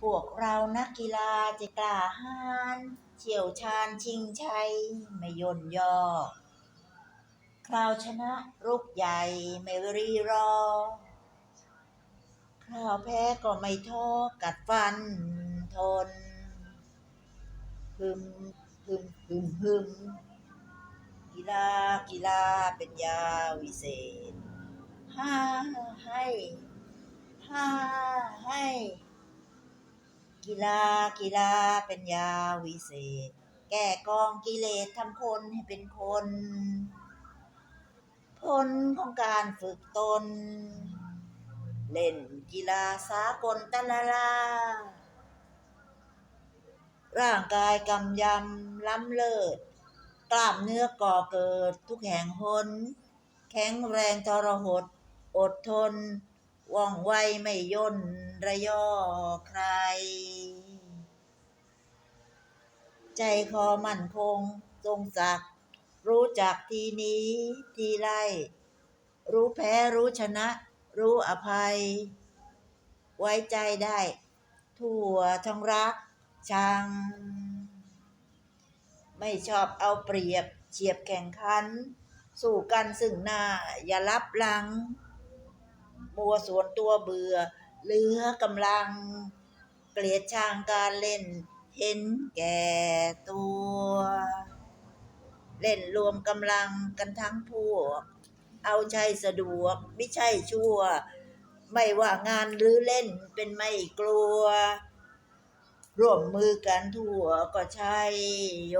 พวกเรานักกีฬาจะกล้าหาญเชี่ยวชาญชิงชัยไม่ย่นย่อ คราวชนะรุกใหญ่ไม่รีรอ คราวแพ้ก็ไม่ท้อกัดฟันทนฮึมฮึมฮึมฮึมกีฬากีฬาเป็นยาวิเศษ ห้าให้ ห้าให้ กีฬากีฬาเป็นยาวิเศษ แก้กองกิเลสทำคนให้เป็นคน ผลของการฝึกตน เล่นกีฬาสากลตะละลาร่างกายกำยำล้ำเลิศกล้ามเนื้อก่อเกิดทุกแห่งหนแข็งแรงทรหด อดทน ว่องไวไม่ย่นระยอใคร ใจคอมั่นคง ทรงศักดิ์รู้จักทีนี้ทีไรรู้แพ้รู้ชนะ รู้อภัย ไว้ใจได้ ทั่วทั้งรักชัง ไม่ชอบเอาเปรียบเฉียบแข่งขัน สู้กันซึ่งหน้าอย่ารับหลัง มัวส่วนตัวเบื่อ เหลือกำลัง เกลียดช่างการเล่น เห็นแก่ตัว เล่นรวมกำลังกันทั้งพวก เอาใจสะดวกไม่ใช่ชั่ว ไม่ว่างานหรือเล่นเป็นไม่กลัว ร่วมมือกันทั่วก็ใช่โย